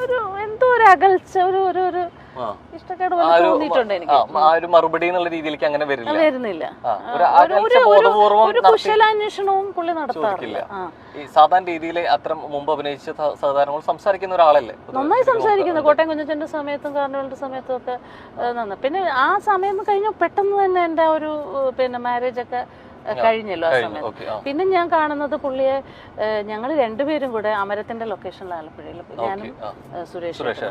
ഒരു എന്തോ ഒരു അകൽച്ച ഒരു ഒരു ഒരു. ഇഷ്ടക്കേട് പോലെ തോന്നിയിട്ടുണ്ട് എനിക്ക്. ആ, ഒരു മറുപടി എന്നുള്ള രീതിയിലേക്ക് അങ്ങനെ വരില്ല. വരുന്നില്ല. ഒരു കുശലാന്വേഷണവും പുള്ളി നടത്താറില്ല. ഈ സാധാരണ രീതിയിൽ അത്ര മുമ്പ് അഭിനയിച്ച സാധാരണ സംസാരിക്കുന്ന ഒരാളല്ലേ? നന്നായി സംസാരിക്കുന്നു. കോട്ടയം കുഞ്ഞച്ചന്റെ സമയത്തും കാർണിവലിന്റെ സമയത്തും ഒക്കെ നന്നായി. പിന്നെ ആ സമയം കഴിഞ്ഞ. പെട്ടെന്ന് തന്നെ എന്റെ ഒരു പിന്നെ മാരേജ് ഒക്കെ കഴിഞ്ഞല്ലോ ആ സമയത്ത്. പിന്നെ ഞാൻ കാണുന്നത് പുള്ളിയെ ഞങ്ങൾ രണ്ടുപേരും കൂടെ അമരത്തിന്റെ ലൊക്കേഷനിൽ ആലപ്പുഴയിൽ ഞാനും സുരേഷ്.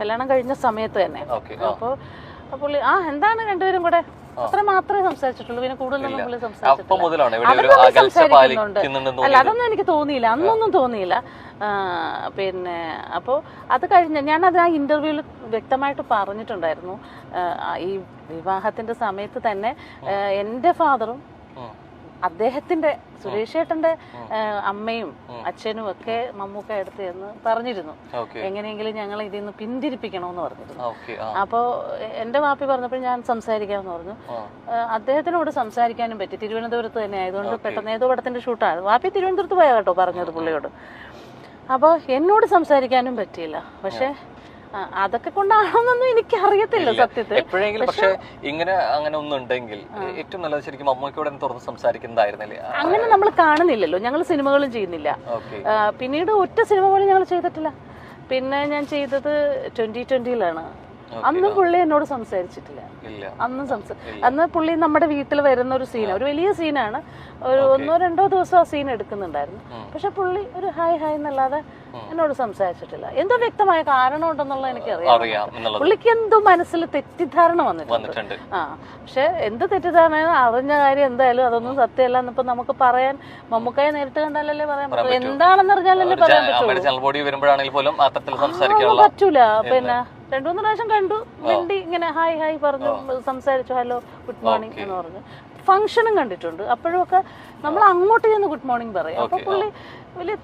കല്യാണം കഴിഞ്ഞ സമയത്ത് തന്നെ. അപ്പോൾ പുള്ളി ആ എന്താണ് രണ്ടുപേരും കൂടെ? അത്ര മാത്രമേ സംസാരിച്ചിട്ടുള്ളൂ. പിന്നെ കൂടുതലൊന്നും പുള്ളി സംസാരിച്ചിട്ടുണ്ട്. അല്ല അതൊന്നും എനിക്ക് തോന്നിയില്ല. അന്നൊന്നും തോന്നിയില്ല. പിന്നെ അപ്പോൾ അത് കഴിഞ്ഞ് അത് ആ ഇന്റർവ്യൂവിൽ വ്യക്തമായിട്ട് പറഞ്ഞിട്ടുണ്ടായിരുന്നു. ഈ വിവാഹത്തിന്റെ സമയത്ത് തന്നെ എന്റെ എന്റെ ഫാദറും. അദ്ദേഹത്തിന്റെ സുരേഷ് ഏട്ടന്റെ അമ്മയും അച്ഛനും ഒക്കെ മമ്മൂക്ക എടുത്ത് എന്ന് പറഞ്ഞിരുന്നു. എങ്ങനെയെങ്കിലും ഞങ്ങൾ ഇതിൽ നിന്ന് പിന്തിരിപ്പിക്കണമെന്ന് പറഞ്ഞിരുന്നു. അപ്പോ എന്റെ വാപ്പി പറഞ്ഞപ്പോൾ ഞാൻ സംസാരിക്കാമെന്ന് പറഞ്ഞു. അദ്ദേഹത്തിനോട് സംസാരിക്കാനും പറ്റി. തിരുവനന്തപുരത്ത് തന്നെ ആയതുകൊണ്ട് പെട്ടെന്ന് ഏതോ പടത്തിന്റെ ഷൂട്ടാണ്. വാപ്പി തിരുവനന്തപുരത്ത് പോയാ കേട്ടോ പറഞ്ഞത് പുള്ളിയോട്. അപ്പോൾ എന്നോട് സംസാരിക്കാനും പറ്റിയില്ല. പക്ഷെ അതൊക്കെ കൊണ്ടാണെന്നൊന്നും എനിക്ക് അറിയത്തില്ല സത്യത്തിൽ. എപ്പോഴെങ്കിലും പക്ഷേ ഇങ്ങനെ അങ്ങനെ ഒന്നും ഉണ്ടെങ്കിൽ ഏറ്റവും നല്ലത് ശരിക്കും അമ്മയ്ക്കോട് തുറന്ന് സംസാരിക്കുന്നതായിരുന്നില്ലേ? അങ്ങനെ നമ്മൾ കാണുന്നില്ലല്ലോ. ഞങ്ങൾ സിനിമകളും ചെയ്യുന്നില്ല. പിന്നീട് ഒറ്റ സിനിമ പോലും ഞങ്ങൾ ചെയ്തിട്ടില്ല. പിന്നെ ഞാൻ ചെയ്തത് ട്വന്റി ട്വന്റിയിലാണ്. അന്നും പുള്ളി എന്നോട് സംസാരിച്ചിട്ടില്ല. അന്നും സംസാ അന്ന് പുള്ളി നമ്മുടെ വീട്ടിൽ വരുന്ന ഒരു സീൻ ഒരു വലിയ സീനാണ് ഒരു ഒന്നോ രണ്ടോ ദിവസം ആ സീൻ എടുക്കുന്നുണ്ടായിരുന്നു. പക്ഷെ പുള്ളി ഒരു ഹായ് ഹായ് എന്നല്ലാതെ എന്നോട് സംസാരിച്ചിട്ടില്ല. എന്തോ വ്യക്തമായ കാരണം ഉണ്ടെന്നുള്ളത് എനിക്ക് അറിയാം പുള്ളിക്ക് എന്തോ മനസ്സിൽ തെറ്റിദ്ധാരണ വന്നിട്ടുണ്ട്. ആ. പക്ഷെ എന്ത് തെറ്റിദ്ധാരണ? അറിഞ്ഞ കാര്യം എന്തായാലും അതൊന്നും സത്യമല്ല എന്നിപ്പോ നമുക്ക് പറയാൻ മമ്മൂക്കായ നേരിട്ട് കണ്ടാലല്ലേ പറയാൻ പറ്റൂ. എന്താണെന്ന് അറിഞ്ഞാലല്ലേ പറയാൻ പറ്റും. പറ്റൂല. പിന്നെ രണ്ടു മൂന്ന് പ്രാവശ്യം കണ്ടു. മിണ്ടി ഇങ്ങനെ ഹായ് ഹായ് പറഞ്ഞു സംസാരിച്ചു ഹലോ ഗുഡ് മോർണിംഗ് എന്ന് പറഞ്ഞു. ഫംഗ്ഷനും കണ്ടിട്ടുണ്ട്. അപ്പോഴും ഒക്കെ നമ്മൾ അങ്ങോട്ട് ചെന്ന് ഗുഡ് മോർണിംഗ് പറയും. അപ്പൊ പുള്ളി വലിയ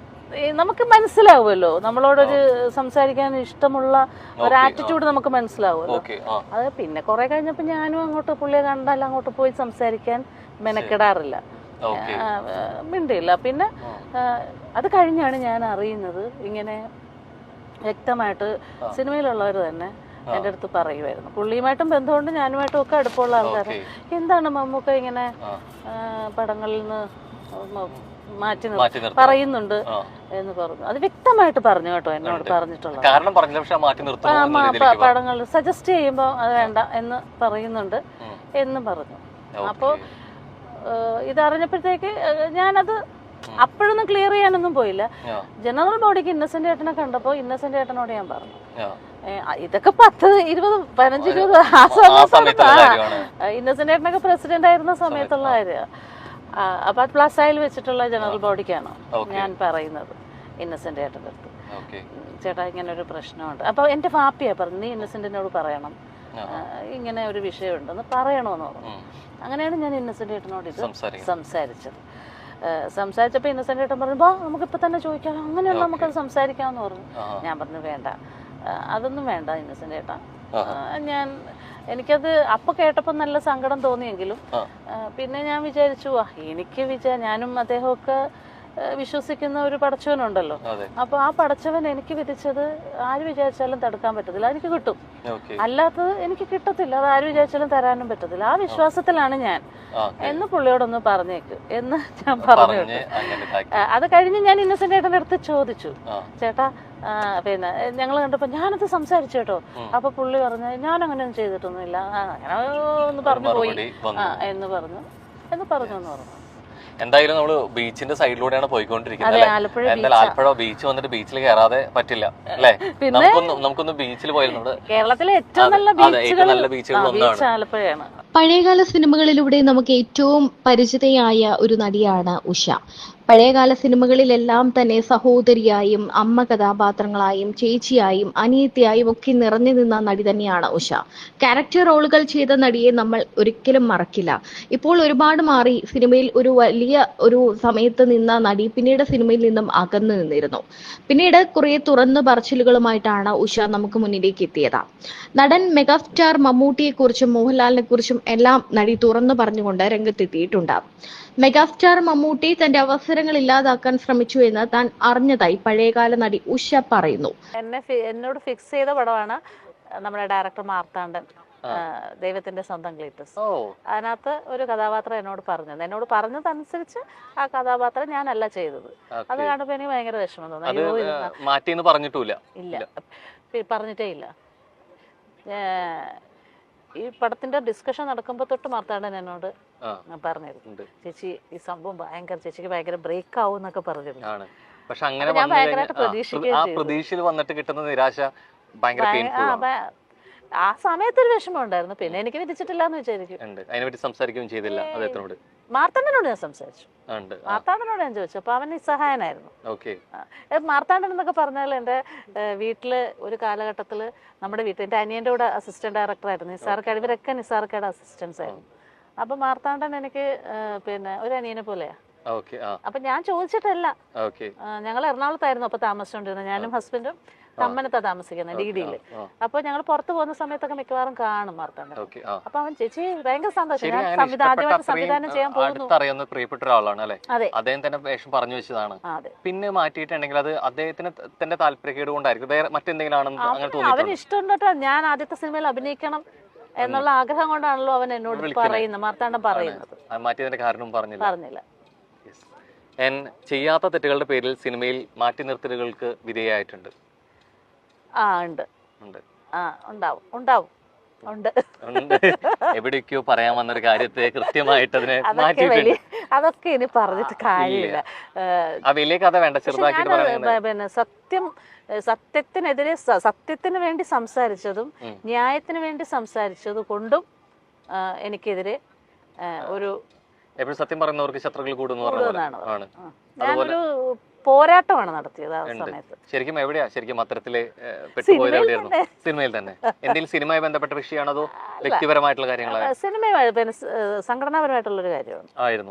നമുക്ക് മനസ്സിലാവുമല്ലോ. നമ്മളോടൊരു സംസാരിക്കാൻ ഇഷ്ടമുള്ള ഒരു ആറ്റിറ്റ്യൂഡ് നമുക്ക് മനസ്സിലാവുമല്ലോ. അത് പിന്നെ കുറെ കഴിഞ്ഞപ്പോൾ ഞാനും അങ്ങോട്ട് പുള്ളിയെ കണ്ടാൽ അങ്ങോട്ട് പോയി സംസാരിക്കാൻ മെനക്കെടാറില്ല. മിണ്ടിയില്ല. പിന്നെ അത് കഴിഞ്ഞാണ് ഞാൻ അറിയുന്നത് ഇങ്ങനെ വ്യക്തമായിട്ട് സിനിമയിലുള്ളവർ തന്നെ എന്റെ അടുത്ത് പറയുമായിരുന്നു പുള്ളിയുമായിട്ടും ബന്ധമുണ്ട് ഞാനുമായിട്ടും ഒക്കെ അടുപ്പമുള്ള ആൾക്കാർ എന്താണ് മമ്മൂക്ക ഇങ്ങനെ പടങ്ങളിൽ നിന്ന് മാറ്റി പറയുന്നുണ്ട് എന്ന് പറഞ്ഞു. അത് വ്യക്തമായിട്ട് പറഞ്ഞു കേട്ടോ എന്നോട് പറഞ്ഞിട്ടുള്ളത്. കാരണം പറഞ്ഞില്ല പടങ്ങൾ സജസ്റ്റ് ചെയ്യുമ്പോൾ അത് വേണ്ട എന്ന് പറയുന്നുണ്ട്. എന്ന് പറഞ്ഞു. അപ്പോ അപ്പോൾ ഇതറിഞ്ഞപ്പോഴത്തേക്ക് ഞാനത് അപ്പോഴൊന്നും ക്ലിയർ ചെയ്യാനൊന്നും പോയില്ല. ജനറൽ ബോഡിക്ക് ഇന്നസെന്റ് ഏട്ടനെ കണ്ടപ്പോ ഇന്നസെന്റ് ഏട്ടനോട് ഞാൻ പറഞ്ഞു. ഇതൊക്കെ പത്ത് ഇരുപത് പതിനഞ്ച് ഇരുപത് ആ ഇന്നസെന്റ് ഏട്ടനൊക്കെ പ്രസിഡന്റ് ആയിരുന്ന സമയത്തുള്ള കാര്യമാണ് അപ്പൊ പ്ലസ് ആയിൽ വെച്ചിട്ടുള്ള ജനറൽ ബോഡിക്കാണ് ഞാൻ പറയുന്നത് ഇന്നസെന്റ് ഏട്ടന്റെ അടുത്ത്. ചേട്ടാ ഇങ്ങനെ ഒരു പ്രശ്നമുണ്ട്. അപ്പൊ എന്റെ ഫാപ്പിയാ പറഞ്ഞു നീ ഇന്നസെന്റിനോട് പറയണം. ഇങ്ങനെ ഒരു വിഷയമുണ്ടെന്ന് പറയണമെന്ന് പറഞ്ഞു. അങ്ങനെയാണ് ഞാൻ ഇന്നസെന്റ് ഏട്ടനോട് ഇത് സംസാരിച്ചത്. സംസാരിച്ചപ്പോൾ ഇന്നസെന്റ് ഏട്ടൻ പറഞ്ഞു നമുക്ക് നമുക്കിപ്പോൾ തന്നെ ചോദിക്കാം. അങ്ങനെയുള്ള നമുക്കത് സംസാരിക്കാമെന്ന് പറഞ്ഞു. ഞാൻ പറഞ്ഞു വേണ്ട. അതൊന്നും വേണ്ട ഇന്നസെന്റ് ഏട്ടാ. ഞാൻ എനിക്കത് അപ്പൊ കേട്ടപ്പോൾ നല്ല സങ്കടം തോന്നിയെങ്കിലും പിന്നെ ഞാൻ വിചാരിച്ചു എനിക്ക് വിചാ ഞാനും അദ്ദേഹമൊക്കെ വിശ്വസിക്കുന്ന ഒരു പടച്ചവനുണ്ടല്ലോ. അപ്പൊ ആ പടച്ചവൻ എനിക്ക് വിധിച്ചത് ആര് വിചാരിച്ചാലും തടുക്കാൻ പറ്റത്തില്ല. എനിക്ക് കിട്ടും. അല്ലാത്തത് എനിക്ക് കിട്ടത്തില്ല. അത് ആര് വിചാരിച്ചാലും തരാനും പറ്റത്തില്ല. ആ വിശ്വാസത്തിലാണ് ഞാൻ. എന്ന് പുള്ളിയോടൊന്ന് പറഞ്ഞേക്ക്. എന്ന് ഞാൻ പറഞ്ഞു. അത് കഴിഞ്ഞ് ഞാൻ ഇന്നസെന്റ് ചേട്ടന്റെ അടുത്ത് ചോദിച്ചു. ചേട്ടാ പിന്നെ ഞങ്ങൾ കണ്ടപ്പോൾ ഞാനത് സംസാരിച്ചു കേട്ടോ. അപ്പൊ പുള്ളി പറഞ്ഞു ഞാൻ അങ്ങനെയൊന്നും ചെയ്തിട്ടൊന്നുമില്ല അങ്ങനെ ഒന്ന് പറഞ്ഞു പോയി. എന്ന് പറഞ്ഞു. എന്ന് പറഞ്ഞു എന്ന് പറഞ്ഞു. എന്തായാലും നമ്മൾ ബീച്ചിന്റെ സൈഡിലൂടെയാണ് പോയിക്കൊണ്ടിരിക്കുന്നത് അല്ലേ? എന്തായാലും ആലപ്പുഴ ബീച്ച് വന്നിട്ട് ബീച്ചിൽ കയറാതെ പറ്റില്ല അല്ലേ? നമുക്കൊന്നും നമുക്കൊന്ന് ബീച്ചിൽ പോയിരുന്നു കേരളത്തിലെ ഏറ്റവും നല്ല ബീച്ചുകൾ ഒന്നാണ്. ആലപ്പുഴയാണ്. പഴയകാല സിനിമകളിലൂടെ നമുക്ക് ഏറ്റവും പരിചിതയായ ഒരു നടിയാണ് ഉഷ. പഴയകാല സിനിമകളിലെല്ലാം തന്നെ സഹോദരിയായും അമ്മ കഥാപാത്രങ്ങളായും ചേച്ചിയായും അനിയത്തിയായും ഒക്കെ നിറഞ്ഞു നിന്ന നടി തന്നെയാണ് ഉഷ. ക്യാരക്ടർ റോളുകൾ ചെയ്ത നടിയെ നമ്മൾ ഒരിക്കലും മറക്കില്ല. ഇപ്പോൾ ഒരുപാട് മാറി സിനിമയിൽ ഒരു വലിയ ഒരു സമയത്ത് നിന്ന നടി പിന്നീട് സിനിമയിൽ നിന്നും അകന്നു നിന്നിരുന്നു. പിന്നീട് കുറെ തുറന്നു പറച്ചിലുകളുമായിട്ടാണ് ഉഷ നമുക്ക് മുന്നിലേക്ക് എത്തിയത്. നടൻ മെഗാസ്റ്റാർ മമ്മൂട്ടിയെ കുറിച്ചും മോഹൻലാലിനെ കുറിച്ചും എല്ലാം നടി തുറന്നു പറഞ്ഞുകൊണ്ട് രംഗത്തെത്തിയിട്ടുണ്ട് മെഗാസ്റ്റാർ മമ്മൂട്ടി തന്റെ അവസരങ്ങൾ ഇല്ലാതാക്കാൻ ശ്രമിച്ചു എന്ന് താൻ അറിഞ്ഞതായി പഴയകാല നടി ഉഷ പറയുന്നു. എന്നെ എന്നോട് ഫിക്സ് ചെയ്ത പടമാണ് നമ്മുടെ ഡയറക്ടർ മാർത്താണ്ഡൻ ദൈവത്തിന്റെ സ്വന്തം ക്ലീറ്റസ് അതിനകത്ത് ഒരു കഥാപാത്രം എന്നോട് പറഞ്ഞത്. എന്നോട് പറഞ്ഞതനുസരിച്ച് ആ കഥാപാത്രം ഞാനല്ല ചെയ്തത്. അത് കാണുമ്പോ കാണുമ്പോൾ എനിക്ക് ഭയങ്കര വിഷമം തോന്നുന്നു പറഞ്ഞിട്ടില്ല ഇല്ല. പറഞ്ഞിട്ടേ ഇല്ല. ഈ പടത്തിന്റെ ഡിസ്കഷൻ നടക്കുമ്പോ തൊട്ട് മാർത്താണ്ഡൻ എന്നോട് പറഞ്ഞിരുന്നു. ചേച്ചി ഈ സംഭവം ഭയങ്കര ചേച്ചിക്ക് ഭയങ്കര ബ്രേക്ക് ആവും എന്നൊക്കെ പറഞ്ഞിരുന്നു. പക്ഷെ അങ്ങനെ ആ, പ്രതീക്ഷയിൽ വന്നിട്ട് കിട്ടുന്ന നിരാശ ഭയങ്കര ആ, സമയത്തൊരു വിഷമം ഉണ്ടായിരുന്നു പിന്നെ എനിക്ക് വിധിച്ചിട്ടില്ല എന്ന് വിചാരിക്കും. ഉണ്ട്. അതിനെപ്പറ്റി സംസാരിക്കുകയും ചെയ്തില്ല. അദ്ദേഹത്തിനോട് മാർത്താണ്ഡനോട് ഞാൻ സംസാരിച്ചു. ഉണ്ട്. മാർത്താണ്ഡനോട് ഞാൻ ചോദിച്ചു. അപ്പൊ അവൻ നിസ്സഹായനായിരുന്നു. ഓക്കെ. ആ, ഏ, മാർത്താണ്ഡൻ എന്നൊക്കെ പറഞ്ഞാൽ എന്റെ വീട്ടിൽ ഒരു കാലഘട്ടത്തിൽ നമ്മുടെ വീട്ടിൽ എന്റെ അനിയന്റെ കൂടെ അസിസ്റ്റന്റ് ഡയറക്ടർ ആയിരുന്നു. നിസാർക്കാട് ഇവരൊക്കെ നിസാർക്കാട് അസിസ്റ്റൻസ് ആയിരുന്നു. അപ്പൊ മാർത്താണ്ഡൻ എനിക്ക് ഏ, പിന്നെ ഒരു അനിയനെ പോലെയാ. ഓക്കെ. ആ. അപ്പൊ ഞാൻ ചോദിച്ചിട്ടല്ല. ഓക്കെ. ആ, ഞങ്ങൾ എറണാകുളത്തായിരുന്നു അപ്പൊ താമസിച്ചുകൊണ്ടിരുന്നത് ഞാനും ഹസ്ബൻഡും കമ്മനത്താ താമസിക്കുന്നത് രീതിയിൽ ഡിയിൽ അപ്പൊ ഞങ്ങൾ പുറത്തു പോകുന്ന സമയത്തൊക്കെ മിക്കവാറും കാണും മാർത്താണ്ഡൻ ഓക്കെ അപ്പൊ അവൻ ചേച്ചി ഭയങ്കര സന്തോഷം. ഞാൻ അങ്ങനെ സംവിധാനം ചെയ്യാൻ പോകുന്നു. പ്രിയപ്പെട്ട ഒരാളാണ് അല്ലെ? അദ്ദേഹം തന്നെ വേഷം പറഞ്ഞു വെച്ചതാണ്. പിന്നെ മാറ്റിയിട്ടുണ്ടെങ്കിൽ അത് അദ്ദേഹത്തിന് തന്റെ താല്പര്യക്കേട് കൊണ്ടായിരിക്കും. വേറെ മറ്റെന്തെങ്കിലും ആണെന്ന് അങ്ങനെ അവന് അവന് ഇഷ്ടം കേട്ടോ. ഞാൻ ആദ്യത്തെ സിനിമയിൽ അഭിനയിക്കണം എന്നുള്ള ആഗ്രഹം കൊണ്ടാണല്ലോ അവൻ എന്നോട് പറയുന്നത് മാർത്താണ്ഡം പറയുന്നത്. മാറ്റിയതിന്റെ കാരണം പറഞ്ഞില്ല. പറഞ്ഞില്ല. ചെയ്യാത്ത തെറ്റുകളുടെ പേരിൽ സിനിമയിൽ മാറ്റി നിർത്തലുകൾക്ക് വിധേയമായിട്ടുണ്ട് ആ ഉണ്ട്. ആ ഉണ്ടാവും ഉണ്ടാവും ഉണ്ട്. എവിടേക്കോ പറയാൻ വന്നൊരു കാര്യത്തെ കൃത്യമായിട്ട് അതിനെ അതൊക്കെ ഇനി പറഞ്ഞിട്ട് കാര്യമില്ല. വലിയ കഥ വേണ്ട പറയുന്നത്. പിന്നെ സത്യം സത്യത്തിനെതിരെ സത്യത്തിന് വേണ്ടി സംസാരിച്ചതും. ന്യായത്തിന് വേണ്ടി സംസാരിച്ചത് കൊണ്ടും എനിക്കെതിരെ ഒരു എപ്പോഴും സത്യം പറയുന്നവർക്ക് ശത്രുക്കൾ കൂടുന്നു ആണ്. അതുപോലെ ഞാനൊരു പോരാട്ടമാണ് നടത്തിയത് ആ സമയത്ത്. ശരിക്കും എവിടെയാ? ശരിക്കും അത്തരത്തിൽ പെട്ടുപോയത് എവിടെയായിരുന്നു. സിനിമയിൽ തന്നെ. എന്തെങ്കിലും സിനിമയുമായി ബന്ധപ്പെട്ട വിഷയമാണോ അതോ വ്യക്തിപരമായിട്ടുള്ള കാര്യങ്ങളാണ് സിനിമയുമായി സംഘടനാപരമായിട്ടുള്ള ഒരു കാര്യമാണ്. ആയിരുന്നു.